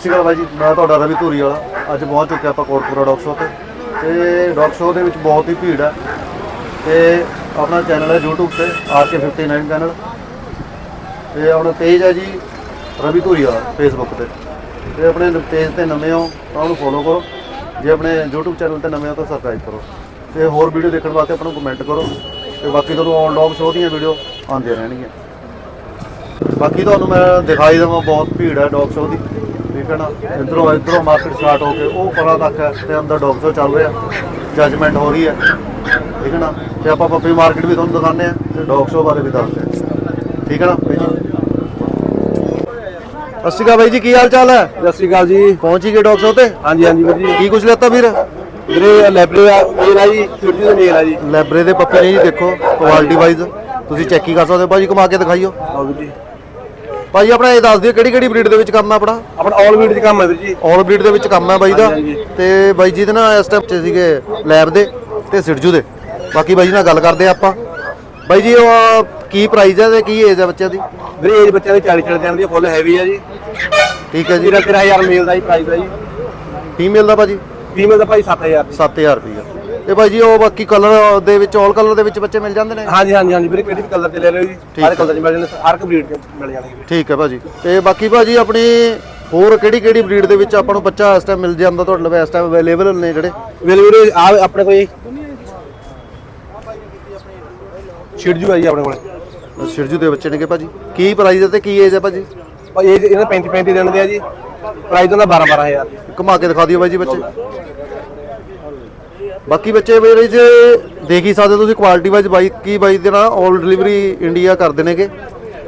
ਸ਼੍ਰੀ ਅਕਾਲ ਬਾਈ ਜੀ, ਮੈਂ ਤੁਹਾਡਾ ਰਵੀ ਧੂਰੀ ਵਾਲਾ। ਅੱਜ ਪਹੁੰਚ ਚੁੱਕਿਆ ਆਪਾਂ ਕੋਟਪੁਰਾ ਡੌਗ ਸ਼ੋ ਤੇ। ਤੇ ਡੌਗ ਸ਼ੋ ਦੇ ਵਿੱਚ ਬਹੁਤ ਹੀ ਭੀੜ ਹੈ। ਤੇ ਆਪਣਾ ਚੈਨਲ ਹੈ YouTube ਤੇ RK59 ਚੈਨਲ ਤੇ ਆਪਣਾ ਪੇਜ ਹੈ ਜੀ ਰਵੀ ਧੂਰੀ ਵਾਲਾ, Facebook ਤੇ। ਤੇ ਆਪਣੇ ਪੇਜ ਤੇ ਨਵੇਂ ਹੋ ਤਾਂ ਉਹਨੂੰ ਫੋਲੋ ਕਰੋ। ਜੇ ਆਪਣੇ YouTube ਚੈਨਲ ਤੇ ਨਵੇਂ ਹੋ ਤਾਂ ਸਬਸਕ੍ਰਾਈਬ ਕਰੋ। ਤੇ ਹੋਰ ਵੀਡੀਓ ਦੇਖਣ ਵਾਸਤੇ ਆਪਾਂ ਨੂੰ ਕਮੈਂਟ ਕਰੋ। ਤੇ ਬਾਕੀ ਤੁਹਾਨੂੰ ਔਨ ਡੌਗ ਸ਼ੋ ਦੀਆਂ ਵੀਡੀਓ ਆਉਂਦੀਆਂ ਰਹਿਣਗੀਆਂ। ਬਾਕੀ ਤੁਹਾਨੂੰ ਮੈਂ ਦਿਖਾਈ ਦਵਾਂ, ਬਹੁਤ ਭੀੜ ਹੈ ਡੌਗ ਸ਼ੋ ਦੀ। ਠੀਕ ਹੈ ਨਾ ਇਧਰੋਂ ਇਧਰੋਂ ਮਾਰਕੀਟ ਸਟਾਰਟ ਹੋ ਕੇ ਉਹ ਪਰਾਂ ਤੱਕ ਹੈ ਤੇ ਅੰਦਰ ਡੌਗ ਸ਼ੋ ਚੱਲ ਰਿਹਾ। ਜਜਮੈਂਟ ਹੋ ਰਹੀ ਹੈ। ਠੀਕ ਹੈ ਨਾ ਤੇ ਆਪਾਂ ਪੱਪੀ ਮਾਰਕੀਟ ਵੀ ਤੁਹਾਨੂੰ ਦਿਖਾਉਂਦੇ ਆ ਤੇ ਡੌਗ ਸ਼ੋ ਬਾਰੇ ਵੀ ਦੱਸਦੇ ਆ ਠੀਕ ਹੈ ਨਾ ਬਾਈ ਜੀ? ਸਤਿ ਸ਼੍ਰੀ ਅਕਾਲ ਬਾਈ ਜੀ ਕੀ ਹਾਲ ਚਾਲ ਹੈ? ਸਤਿ ਸ਼੍ਰੀ ਅਕਾਲ ਜੀ। ਪਹੁੰਚ ਹੀ ਗਏ ਡੌਗ ਸ਼ੋ ਤੇ? ਹਾਂਜੀ ਹਾਂਜੀ ਵੀਰ ਜੀ। ਕੀ ਕੁਝ ਲੈਤਾ ਵੀਰ? ਵੀਰੇ ਲੈਬਰੇ ਆ ਮੇਰਾ ਜੀ ਛੋਟੀ ਜਿਹੀ ਮੇਰਾ ਜੀ। ਲੈਬਰੇ ਦੇ ਪੱਪੇ ਨੇ ਜੀ ਦੇਖੋ ਕੁਆਲਿਟੀ ਵਾਈਜ਼ ਤੁਸੀਂ ਚੈੱਕ ਹੀ ਕਰ ਸਕਦੇ ਹੋ ਭਾਜੀ ਕਮਾ ਕੇ ਦਿਖਾਈਓ। ਆਓ ਜੀ। ਭਾਜੀ ਆਪਣਾ ਇਹ ਦੱਸ ਦਿਓ ਕਿਹੜੀ ਕਿਹੜੀ ਬਰੀਡ ਦੇ ਵਿੱਚ ਕੰਮ ਹੈ ਆਪਣਾ? ਆਪਣਾ ਆਲ ਵੀਡ ਦੀ ਕੰਮ ਹੈ ਵੀਰ ਜੀ। ਆਲ ਬਰੀਡ ਦੇ ਵਿੱਚ ਕੰਮ ਹੈ ਬਾਈ ਦਾ। ਤੇ ਬਾਈ ਜੀ ਦੇ ਨਾ ਇਸ ਟਾਈਮ 'ਚ ਸੀਗੇ ਲੈਬ ਦੇ ਤੇ ਸਿਰਜੂ ਦੇ। ਬਾਕੀ ਬਾਈ ਜੀ ਨਾਲ ਗੱਲ ਕਰਦੇ ਆਪਾਂ। ਬਾਈ ਜੀ ਉਹ ਕੀ ਪ੍ਰਾਈਸ ਹੈ ਤੇ ਕੀ ਏਜ ਹੈ ਬੱਚਿਆਂ ਦੀ? ਵੀਰੇ ਏਜ ਬੱਚਿਆਂ ਦੀ 40 40 ਦਿਨ ਦੀ ਫੁੱਲ ਹੈਵੀ ਹੈ ਜੀ। ਠੀਕ ਹੈ ਜੀ। ਵੀਰਾ 13000 ਮੇਲ ਦਾ ਜੀ ਪ੍ਰਾਈਸ ਹੈ ਜੀ। ਫੀਮੇਲ ਦਾ ਭਾਜੀ? ਫੀਮੇਲ ਦਾ ਭਾਈ 7000 7000 ਰੁਪਏ ਤੇ ਭਾਈ ਜੀ ਉਹ ਬਾਕੀ ਕਲਰ ਦੇ ਵਿੱਚ ਆਲ ਕਲਰ ਦੇ ਵਿੱਚ ਬੱਚੇ ਮਿਲ ਜਾਂਦੇ ਨੇ? ਹਾਂਜੀ ਹਾਂਜੀ ਹਾਂਜੀ ਵੀਰੇ ਕਿਹੜੀ ਕਲਰ ਤੇ ਲੈ ਲਿਓ ਜੀ। ਹਰ। ਕਲਰ ਚ ਮਿਲ ਜਾਣੇ ਹਰ ਇੱਕ ਬਰੀਡ ਚ ਮਿਲ ਜਾਣਗੇ ਵੀਰੇ ਠੀਕ ਹੈ ਭਾਜੀ। ਤੇ ਬਾਕੀ ਭਾਜੀ ਆਪਣੀ ਹੋਰ ਕਿਹੜੀ ਕਿਹੜੀ ਬਰੀਡ ਦੇ ਵਿੱਚ ਆਪਾਂ ਨੂੰ ਬੱਚਾ ਇਸ ਟਾਈਮ ਮਿਲ ਜਾਂਦਾ ਤੁਹਾਡੇ ਲਵੇ ਇਸ ਟਾਈਮ ਅਵੇਲੇਬਲ ਨੇ ਜਿਹੜੇ? ਵੀਰੇ ਆ ਆਪਣੇ ਕੋਲ ਛਿੜਜੂ ਆ ਜੀ ਆਪਣੇ ਕੋਲ। ਸਿਰਜੂ ਦੇ ਬੱਚੇ ਨੇਗੇ ਭਾਜੀ। ਕੀ ਪ੍ਰਾਈਸ ਤੇ ਕੀ ਏਜ ਹੈ ਭਾਜੀ? ਭਾਈ ਏਜ ਇਹਨਾਂ 35 35 ਦਿਨ ਦੇ ਆ ਜੀ। ਪ੍ਰਾਈਸ ਉਹਦਾ 12 12000 ਘੁਮਾ ਕੇ ਦਿਖਾ ਦਿਓ ਬਾਈ ਜੀ ਬੱਚੇ। ਬਾਕੀ ਬੱਚੇ ਮੇਰੇ ਜੇ ਦੇਖ ਹੀ ਸਕਦੇ ਹੋ ਤੁਸੀਂ ਕੁਆਲਿਟੀ ਵਾਈਜ਼ ਬਾਈ ਕੀ ਬਾਈ ਦੇ ਨਾਲ 올 ਡਿਲੀਵਰੀ ਇੰਡੀਆ ਕਰਦੇ ਨੇਗੇ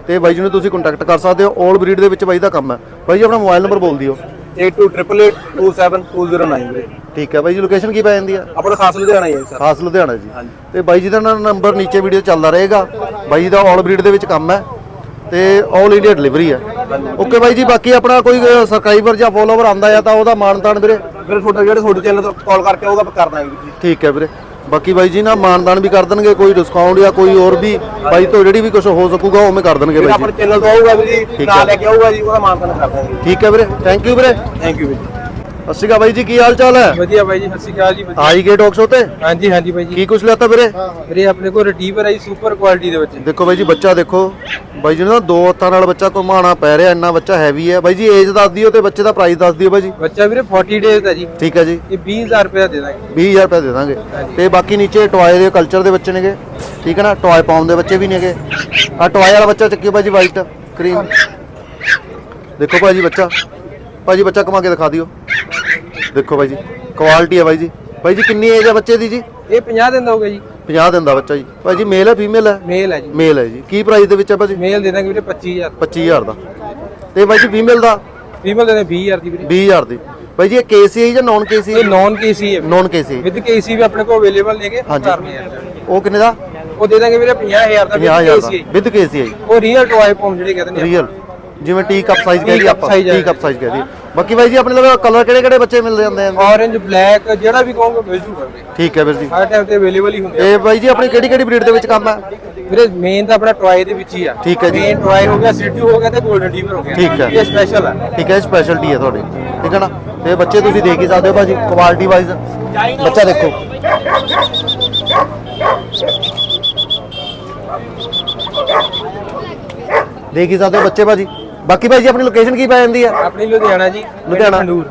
ਤੇ ਬਾਈ ਜੀ ਨੂੰ ਤੁਸੀਂ ਕੰਟੈਕਟ ਕਰ ਸਕਦੇ ਹੋ 올 ਬਰੀਡ ਦੇ ਵਿੱਚ ਬਾਈ ਦਾ ਕੰਮ ਹੈ ਬਾਈ ਜੀ ਆਪਣਾ ਮੋਬਾਈਲ ਨੰਬਰ ਬੋਲ ਦਿਓ 8288272209 ਵੀਰੇ ਠੀਕ ਹੈ ਬਾਈ ਜੀ ਲੋਕੇਸ਼ਨ ਕੀ ਪੈ ਜਾਂਦੀ ਆ ਆਪਣਾ ਖਾਸ ਲੁਧਿਆਣਾ ਹੀ ਹੈ ਸਰ ਖਾਸ ਲੁਧਿਆਣਾ ਜੀ ਹਾਂਜੀ। ਤੇ ਬਾਈ ਜੀ ਦਾ ਨਾ ਨੰਬਰ ਨੀਚੇ ਵੀਡੀਓ ਚੱਲਦਾ ਰਹੇਗਾ ਬਾਈ ਜੀ ਦਾ 올 ਬਰੀਡ ਦੇ ਵਿੱਚ ਕੰਮ ਹੈ ਤੇ 올 ਇੰਡੀਆ ਡਿਲੀਵਰੀ ਹੈ ਓਕੇ ਬਾਈ ਜੀ ਬਾਕੀ ਆਪਣਾ ਕੋਈ ਸਬਸਕ੍ਰਾਈਬਰ ਜਾਂ ਫੋਲੋਵਰ ਆਂਦਾ ਆ ਤਾਂ ਉਹਦਾ ਮਾਨਤਾਨ ਵੀਰੇ ਵੀਰੇ ਤੁਹਾਡਾ ਜਿਹੜੇ ਤੁਹਾਡੇ ਚੈਨਲ ਤੋਂ ਕਾਲ ਕਰਕੇ ਆਊਗਾ ਆਪਾਂ ਕਰ ਦਾਂਗੇ ਵੀਰ ਜੀ। ਠੀਕ ਹੈ ਵੀਰੇ। ਬਾਕੀ ਬਾਈ ਜੀ ਨਾ ਮਾਨਦਾਨ ਵੀ ਕਰ ਦੇਣਗੇ ਕੋਈ ਡਿਸਕਾਊਂਟ ਜਾਂ ਕੋਈ ਹੋਰ ਵੀ ਬਾਈ ਤੋਂ ਜਿਹੜੀ ਵੀ ਕੁਝ ਹੋ ਸਕੂਗਾ ਉਵੇਂ ਕਰ ਦੇਣਗੇ ਵੀਰੇ ਬਾਈ ਆਪਣੇ ਜੀ ਚੈਨਲ ਤੋਂ ਆਊਗਾ ਵੀਰ ਜੀ ਠੀਕ ਨਾਲ ਹੈ। ਲੈ ਕੇ ਆਊਗਾ ਜੀ ਉਹਦਾ ਮਾਨਤਾਨ ਕਰ ਦਾਂਗੇ ਠੀਕ ਹੈ ਵੀਰੇ। ਥੈਂਕ ਯੂ ਵੀਰੇ। ਥੈਂਕ ਯੂ ਵੀਰ ਜੀ। ਸਤਿ ਸ਼੍ਰੀ ਅਕਾਲ ਬਾਈ ਜੀ ਕੀ ਹਾਲ ਚਾਲ ਹੈ? ਵਧੀਆ ਬਾਈ ਜੀ ਸਤਿ ਸ਼੍ਰੀ ਅਕਾਲ ਜੀ ਵਧੀਆ। ਆਈ ਗਏ ਟਾਕ ਸ਼ੋ ਤੇ? ਹਾਂਜੀ ਹਾਂਜੀ ਬਾਈ ਜੀ। ਕੀ ਕੁਝ ਲੈਤਾ ਵੀਰੇ? ਵੀਰੇ ਆਪਣੇ ਕੋਲ ਰਿਟੀਵਰ ਜੀ ਸੁਪਰ ਕੁਆਲਿਟੀ ਦੇ ਵਿੱਚ। ਦੇਖੋ ਬਾਈ ਜੀ ਬੱਚਾ ਦੇਖੋ। ਬਾਈ ਜੀ ਨੂੰ ਨਾ ਦੋ ਹੱਥਾਂ ਨਾਲ ਬੱਚਾ ਘੁਮਾਉਣਾ ਪੈ ਰਿਹਾ ਇੰਨਾ ਬੱਚਾ ਹੈਵੀ ਹੈ। ਬਾਈ ਜੀ ਏਜ ਦੱਸ ਦਿਓ ਤੇ ਬੱਚੇ ਦਾ ਪ੍ਰਾਈਸ ਦੱਸ ਦਿਓ ਬਾਈ ਜੀ। ਬੱਚਾ ਵੀਰੇ 40 ਡੇਜ਼ ਦਾ ਜੀ। ਠੀਕ ਹੈ ਜੀ। ਇਹ 20000 ਰੁਪਏ ਦਾ ਦੇ ਦਾਂਗੇ। 20000 ਰੁਪਏ ਦੇ ਦਾਂਗੇ। ਤੇ ਬਾਕੀ ਨੀਚੇ ਟੌਏ ਦੇ ਕਲਚਰ ਦੇ ਬੱਚੇ ਨੇਗੇ। ਠੀਕ ਹੈ ਨਾ? ਟੌਏ ਪਾਉਣ ਦੇ ਬੱਚੇ ਵੀ ਨੇਗੇ। ਆ ਟੌਏ ਵਾਲਾ ਬੱਚਾ ਚੱਕਿਓ ਭਾਜੀ ਵਾਈਟ ਕਰੀਮ ਦੇਖੋ ਭਾਜੀ ਬੱਚਾ। ਭਾਜੀ ਬੱਚਾ ਕਮਾ ਕੇ ਦਿਖਾ ਦਿਓ। ਦੇਖੋ ਭਾਈ ਜੀ ਕੁਆਲਿਟੀ ਹੈ ਭਾਈ ਜੀ ਭਾਈ ਜੀ ਕਿੰਨੀ ਏਜ ਹੈ ਬੱਚੇ ਦੀ ਜੀ? ਇਹ 50 ਦਿਨ ਦਾ ਹੋਊਗਾ ਜੀ। 50 ਦਿਨ ਦਾ ਬੱਚਾ ਜੀ। ਭਾਈ ਜੀ ਮੇਲ ਹੈ ਫੀਮੇਲ ਹੈ ਮੇਲ ਹੈ ਜੀ। ਮੇਲ ਹੈ ਜੀ। ਕੀ ਪ੍ਰਾਈਸ ਦੇ ਵਿੱਚ ਹੈ ਭਾਜੀ? ਮੇਲ ਦੇ ਦਾਂਗੇ ਵੀਰੇ 25000 25000 ਦਾ। ਤੇ ਭਾਈ ਜੀ ਫੀਮੇਲ ਦਾ? ਫੀਮੇਲ ਦੇ ਦਾਂਗੇ 20000 ਦੀ ਵੀਰੇ। 20000 ਦੀ। ਭਾਈ ਜੀ ਇਹ ਕੇਸੀ ਹੈ ਜਾਂ ਨਾਨ ਕੇਸੀ ਇਹ ਨੌਨ ਕੇਸੀ ਹੈ ਨਾਨ ਕੇਸੀ ਵਿਦ ਕੇਸੀ ਵੀ ਆਪਣੇ ਕੋਲ ਅਵੇਲੇਬਲ ਨੇਗੇ ਹਾਂਜੀ। ਉਹ ਕਿੰਨੇ ਦਾ? ਉਹ ਦੇ ਦਾਂਗੇ ਵੀਰੇ 50000 ਦਾ 50000 ਦਾ। ਕੇਸੀ ਵਿਦ ਕੇਸੀ ਹੈ ਜੀ। ਉਹ ਰੀਅਲ ਟੋਏ ਪੌਮ ਜਿਹੜੇ ਕਹਿੰਦੇ ਨੇ ਰੀਅਲ ਜਿਵੇਂ ਟੀ ਕੱਪ ਸਾਈਜ਼ ਕਹਿ ਲਈ ਆਪਾਂ। ਟੀ ਕੱਪ ਸਾਈਜ਼ ਕਹਿ ਲਈ ਬਾਕੀ ਬਾਈ ਜੀ ਆਪਣੇ ਲਵੇ ਕਲਰ ਕਿਹੜੇ ਕਿਹੜੇ ਬੱਚੇ ਮਿਲ ਜਾਂਦੇ ਆ ਔਰੇਂਜ ਬਲੈਕ ਜਿਹੜਾ ਵੀ ਕਹੋਗੇ ਮਿਲ ਜੂਗਾ ਠੀਕ ਹੈ ਵੀਰ ਜੀ। ਹਰ ਟਾਈਮ ਤੇ ਅਵੇਲੇਬਲ ਹੀ ਹੁੰਦੇ ਆ। ਤੇ ਬਾਈ ਜੀ ਆਪਣੀ ਕਿਹੜੀ ਕਿਹੜੀ ਬਰੀਡ ਦੇ ਵਿੱਚ ਕੰਮ ਹੈ? ਵੀਰੇ ਮੇਨ ਤਾਂ ਆਪਣਾ ਟੋਏ ਦੇ ਵਿੱਚ ਹੀ ਆ। ਠੀਕ ਹੈ ਜੀ। ਮੇਨ ਟੋਏ ਹੋ ਗਿਆ ਸਿੱਟੂ ਹੋ ਗਿਆ ਤੇ 골ਡਨ ਡੀਵਰ ਹੋ ਗਿਆ। ਠੀਕ ਹੈ। ਇਹ ਸਪੈਸ਼ਲ ਆ। ਠੀਕ ਹੈ ਸਪੈਸ਼ਲਟੀ ਹੈ ਤੁਹਾਡੀ। ਠੀਕ ਹੈ ਨਾ? ਤੇ ਬੱਚੇ ਤੁਸੀਂ ਦੇਖ ਹੀ ਸਕਦੇ ਹੋ ਭਾਜੀ ਕੁਆਲਿਟੀ ਵਾਈਜ਼ ਬੱਚਾ ਦੇਖੋ। ਦੇਖ ਹੀ ਸਕਦੇ ਹੋ ਬੱਚੇ ਭਾਜੀ। ਬਾਕੀ ਭਾਈ ਜੀ ਆਪਣੀ ਲੋਕੇਸ਼ਨ ਕੀ ਪੈ ਜਾਂਦੀ ਹੈ ਆਪਣੀ ਲੁਧਿਆਣਾ ਜੀ ਲੁਧਿਆਣਾ। ਖੰਡੂਰ।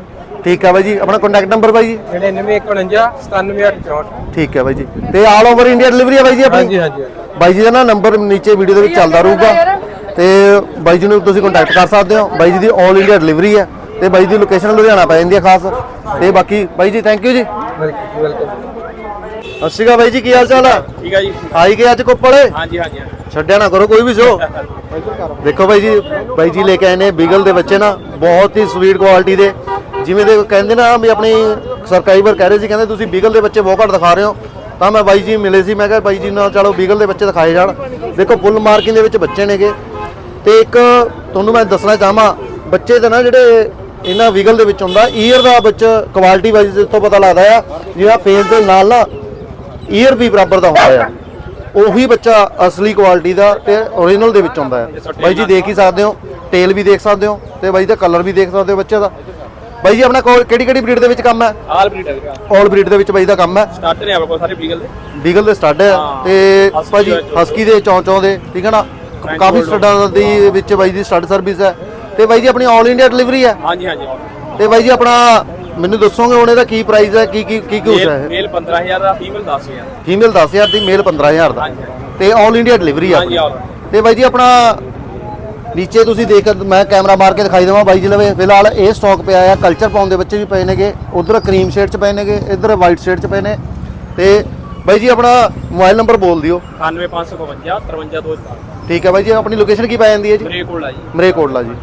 ਠੀਕ ਹੈ ਭਾਈ ਜੀ ਆਪਣਾ ਕੰਟੈਕਟ ਨੰਬਰ ਭਾਈ ਜੀ? 9949 97864 ਠੀਕ ਹੈ ਭਾਈ ਜੀ। ਤੇ ਆਲ ਓਵਰ ਇੰਡੀਆ ਡਿਲੀਵਰੀ ਹੈ ਭਾਈ ਜੀ ਆਪਣੀ? ਹਾਂਜੀ ਹਾਂਜੀ ਬਾਈ ਜੀ ਦਾ ਨਾ ਨੰਬਰ ਨੀਚੇ ਵੀਡੀਓ ਦੇ ਵਿੱਚ ਚੱਲਦਾ ਰਹੂਗਾ। ਤੇ ਬਾਈ ਜੀ ਨੂੰ ਤੁਸੀਂ ਕੰਟੈਕਟ ਕਰ ਸਕਦੇ ਹੋ। ਬਾਈ ਜੀ ਦੀ 올 ਇੰਡੀਆ ਡਿਲੀਵਰੀ ਹੈ ਤੇ ਬਾਈ ਦੀ ਲੋਕੇਸ਼ਨ ਲੁਧਿਆਣਾ ਪੈ ਜਾਂਦੀ ਹੈ ਖਾਸ। ਤੇ ਬਾਕੀ ਬਾਈ ਜੀ ਥੈਂਕ ਯੂ ਜੀ। ਵੈਲਕਮ ਸਤਿ ਸ਼੍ਰੀ ਅਕਾਲ ਬਾਈ ਜੀ ਕੀ ਹਾਲ ਚਾਲ ਹੈ ਠੀਕ ਆ ਜੀ। ਆਈ ਗਏ ਅੱਜ ਕੋਪੜੇ? ਹਾਂਜੀ ਹਾਂਜੀ। ਛੱਡਿਆ ਨਾ ਕਰੋ ਕੋਈ ਵੀ ਸ਼ੋ ਦੇਖੋ ਬਾਈ ਜੀ ਬਾਈ ਜੀ ਲੈ ਕੇ ਆਏ ਨੇ ਬੀਗਲ ਦੇ ਬੱਚੇ ਨਾ, ਬਹੁਤ ਹੀ ਸਵੀਟ ਕੁਆਲਿਟੀ ਦੇ। ਜਿਵੇਂ ਦੇ ਕਹਿੰਦੇ ਨਾ ਵੀ ਆਪਣੀ ਸਰਕਾਈਵਰ ਕਹਿ ਰਹੇ ਸੀ, ਕਹਿੰਦੇ ਤੁਸੀਂ ਬੀਗਲ ਦੇ ਬੱਚੇ ਬਹੁਤ ਘੱਟ ਦਿਖਾ ਰਹੇ ਹੋ। ਤਾਂ ਮੈਂ ਬਾਈ ਜੀ ਮਿਲੇ ਸੀ, ਮੈਂ ਕਿਹਾ ਬਾਈ ਜੀ ਨਾਲ ਚਲੋ ਬੀਗਲ ਦੇ ਬੱਚੇ ਦਿਖਾਏ ਜਾਣ। ਦੇਖੋ ਫੁੱਲ ਮਾਰਕਿੰਗ ਦੇ ਵਿੱਚ ਬੱਚੇ ਨੇਗੇ। ਤੇ ਇੱਕ ਤੁਹਾਨੂੰ ਮੈਂ ਦੱਸਣਾ ਚਾਹਾਂ, ਬੱਚੇ ਦੇ ਨਾ ਜਿਹੜੇ ਇਹਨਾਂ ਵੀਗਲ ਦੇ ਵਿੱਚ ਹੁੰਦਾ ਈਅਰ ਦਾ ਵਿੱਚ ਕੁਆਲਿਟੀ ਵਾਈਜ਼ ਤੋਂ ਪਤਾ ਲੱਗਦਾ ਆ, ਜਿਹੜਾ ਫੇਸ ਦੇ ਨਾਲ ਨਾ ਈਅਰ ਵੀ ਬਰਾਬਰ ਦਾ ਹੁੰਦਾ ਆ। ਉਹੀ ਬੱਚਾ ਅਸਲੀ ਕੁਆਲਿਟੀ ਦਾ ਤੇ ਓਰੀਜਨਲ ਦੇ ਵਿੱਚ ਹੁੰਦਾ ਹੈ। ਬਾਈ ਜੀ ਦੇਖ ਹੀ ਸਕਦੇ ਹੋ ਟੇਲ ਵੀ ਦੇਖ ਸਕਦੇ ਹੋ ਤੇ ਬਾਈ ਦਾ ਕਲਰ ਵੀ ਦੇਖ ਸਕਦੇ ਹੋ ਬੱਚੇ ਦਾ। ਬਾਈ ਜੀ ਆਪਣਾ ਕੋਲ ਕਿਹੜੀ ਕਿਹੜੀ ਬਰੀਡ ਦੇ ਵਿੱਚ ਕੰਮ ਹੈ? ਆਲ ਬਰੀਡ ਹੈ ਆਲ ਬਰੀਡ ਦੇ ਵਿੱਚ ਬਾਈ ਦਾ ਕੰਮ ਹੈ। ਸਟਾਰਟਰ ਨੇ ਆਪਣੇ ਕੋਲ ਸਾਰੇ ਬੀਗਲ ਦੇ? ਬੀਗਲ ਦੇ ਸਟੱਡ ਹੈ ਤੇ ਭਾਜੀ। ਹਸਕੀ ਦੇ ਚੌਂਚੌਂ ਦੇ ਠੀਕ ਹੈ ਨਾ? ਕਾਫੀ। ਸਟੱਡਾਂ ਦੀ ਵਿੱਚ ਬਾਈ ਦੀ ਸਟੱਡ ਸਰਵਿਸ ਹੈ। ਤੇ ਬਾਈ ਜੀ ਆਪਣੀ ਆਲ ਇੰਡੀਆ ਡਿਲੀਵਰੀ ਹੈ। ਹਾਂਜੀ ਹਾਂਜੀ। ਤੇ ਬਾਈ ਜੀ ਆਪਣਾ ਮੈਨੂੰ ਦੱਸੋਗੇ ਹੁਣ ਇਹਦਾ ਕੀ ਪ੍ਰਾਈਸ ਹੈ ਕੀ ਕੀ ਕੀ ਕੁਛ ਹੈ ਮੇਲ 15000 ਦਾ ਫੀਮੇਲ 10000 ਫੀਮੇਲ 10000 ਦੀ ਮੇਲ 15000 ਦਾ। ਹਾਂਜੀ ਤੇ ਆਲ ਇੰਡੀਆ ਡਿਲੀਵਰੀ ਹੈ ਹਾਂਜੀ ਆਪਣੀ। ਤੇ ਬਾਈ ਜੀ ਆਪਣਾ ਨੀਚੇ ਤੁਸੀਂ ਦੇਖ ਮੈਂ ਕੈਮਰਾ ਮਾਰ ਕੇ ਦਿਖਾਈ ਦੇਵਾਂ ਬਾਈ ਜੀ ਲਵੇ। ਫਿਲਹਾਲ ਇਹ ਸਟਾਕ ਪਿਆ ਆ ਕਲਚਰ ਪਾਉਣ ਦੇ ਬੱਚੇ ਵੀ ਪਏ ਨੇਗੇ। ਉਧਰ ਕਰੀਮ ਸ਼ੇਡ ਚ ਪਏ ਨੇਗੇ ਇੱਧਰ ਵਾਈਟ ਸ਼ੇਡ ਚ ਪਏ ਨੇ। ਤੇ ਬਾਈ ਜੀ ਆਪਣਾ ਮੋਬਾਈਲ ਨੰਬਰ ਬੋਲ ਦਿਓ। 98552 532 ਠੀਕ ਹੈ ਬਾਈ ਜੀ ਆਪਣੀ ਲੋਕੇਸ਼ਨ ਕੀ ਪੈ ਜਾਂਦੀ ਹੈ ਜੀ? ਮੇਰੇ ਕੋਲ ਆ ਜੀ। ਮਰੇ ਕੋਟਲਾ ਜੀ।